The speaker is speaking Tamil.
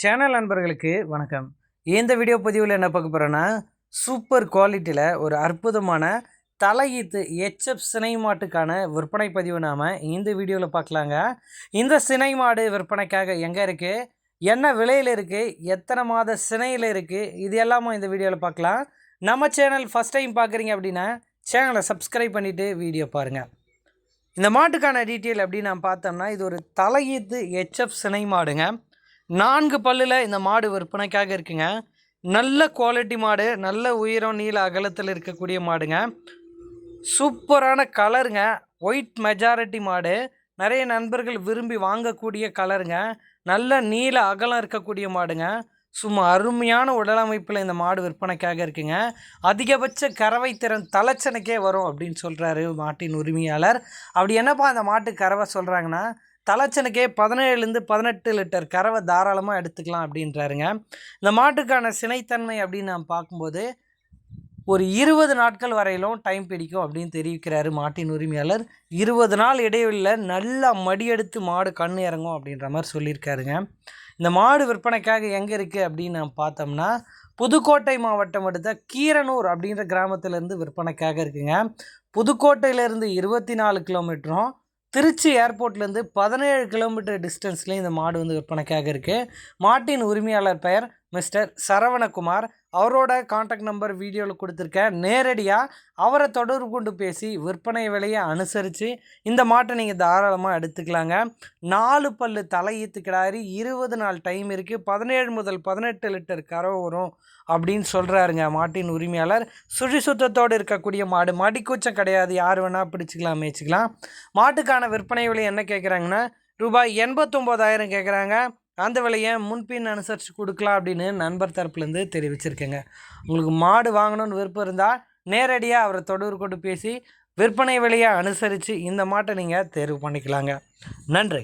சேனல் நண்பர்களுக்கு வணக்கம். இந்த வீடியோ பதிவில் என்ன பார்க்க போகிறோன்னா சூப்பர் குவாலிட்டியில் ஒரு அற்புதமான தலையீத்து எச்எஃப் சினை மாட்டுக்கான விற்பனை பதிவு நாம் இந்த வீடியோவில் பார்க்கலாங்க. இந்த சினை மாடு விற்பனைக்காக எங்கே இருக்குது என்ன விலையில் இருக்குது எத்தனை மாத சினையில் இருக்குது இது எல்லாமும் இந்த வீடியோவில் பார்க்கலாம். நம்ம சேனல் ஃபஸ்ட் டைம் பார்க்குறீங்க அப்படின்னா சேனலை சப்ஸ்கிரைப் பண்ணிவிட்டு வீடியோ பாருங்கள் இந்த மாட்டுக்கான டீட்டெயில் அப்படின்னு நான் பார்த்தோம்னா இது ஒரு தலையீத்து எச்எஃப் சினை மாடுங்க நான்கு பல்லில் இந்த மாடு விற்பனைக்காக இருக்குங்க. நல்ல குவாலிட்டி மாடு நல்ல உயரம் நீள அகலத்தில் இருக்கக்கூடிய மாடுங்க. சூப்பரான கலருங்க ஒயிட் மெஜாரிட்டி மாடு. நிறைய நண்பர்கள் விரும்பி வாங்கக்கூடிய கலருங்க நல்ல நீள அகலம் இருக்கக்கூடிய மாடுங்க. சும்மா அருமையான உடலமைப்பில் இந்த மாடு விற்பனைக்காக இருக்குங்க. அதிகபட்ச கறவை திறன் தலைச்சனுக்கே வரும் அப்படின்னு சொல்கிறாரு மாட்டின் உரிமையாளர். அப்படி என்னப்பா அந்த மாட்டு கறவை சொல்கிறாங்கன்னா தலைச்சனுக்கே பதினேழுலேருந்து பதினெட்டு லிட்டர் கறவை தாராளமாக எடுத்துக்கலாம் அப்படின்றாருங்க. இந்த மாட்டுக்கான சினைத்தன்மை அப்படின்னு நாம் பார்க்கும்போது ஒரு இருபது நாட்கள் வரையிலும் டைம் பிடிக்கும் அப்படின்னு தெரிவிக்கிறாரு மாட்டின் உரிமையாளர். இருபது நாள் இடைவெளியில் நல்லா மடியெடுத்து மாடு கண் இறங்கும் அப்படின்ற மாதிரி சொல்லியிருக்காருங்க. இந்த மாடு விற்பனைக்காக எங்கே இருக்குது அப்படின்னு நாம் பார்த்தோம்னா புதுக்கோட்டை மாவட்டம் அடுத்த கீரனூர் அப்படின்ற கிராமத்திலேருந்து விற்பனைக்காக இருக்குங்க. புதுக்கோட்டையிலேருந்து இருபத்தி நாலு கிலோமீட்டரும் திருச்சி ஏர்போர்ட்லேருந்து பதினேழு கிலோமீட்டர் டிஸ்டன்ஸ்லேயும் இந்த மாடு வந்து விற்பனைக்காக இருக்குது மாட்டின் உரிமையாளர் பெயர் மிஸ்டர் சரவணகுமார் அவரோட காண்டாக்ட் நம்பர் வீடியோவில் கொடுத்துருக்கேன் நேரடியாக அவரை தொடர்பு கொண்டு பேசி விற்பனை விலையை அனுசரித்து இந்த மாட்டை நீங்கள் தாராளமாக எடுத்துக்கலாங்க. நாலு பல்லு தலையீத்து கிடாரி இருபது நாள் டைம் இருக்குது பதினேழு முதல் பதினெட்டு லிட்டர் கறவை வரும் அப்படின்னு சொல்கிறாருங்க மாட்டின் உரிமையாளர். சுழி சுத்தத்தோடு இருக்கக்கூடிய மாடு. மடிக்கூச்சம் கிடையாது. யார் வேணால் பிடிச்சிக்கலாம் மேய்ச்சிக்கலாம். மாட்டுக்கான விற்பனை விலை என்ன கேட்குறாங்கன்னா ரூபாய் எண்பத்தொம்போதாயிரம் கேட்குறாங்க அந்த விலையை முன்பின் அனுசரித்து கொடுக்கலாம் அப்படின்னு நண்பர் தரப்புலேருந்து தெரிவிச்சிருக்கேங்க. உங்களுக்கு மாடு வாங்கணும்னு விருப்பம் இருந்தால் நேரடியாக அவரை தொடர்பு கொண்டு பேசி விற்பனை விலையை அனுசரித்து இந்த மாட்டை நீங்கள் தேர்வு பண்ணிக்கலாங்க. நன்றி.